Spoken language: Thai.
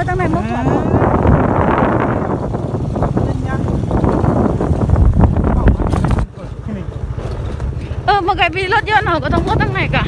อตั้งแต่เมื่อก่อนเออเมื่อกี้มีรถเยอะหน่อยก็ต้องพูดตั้งไหนกะ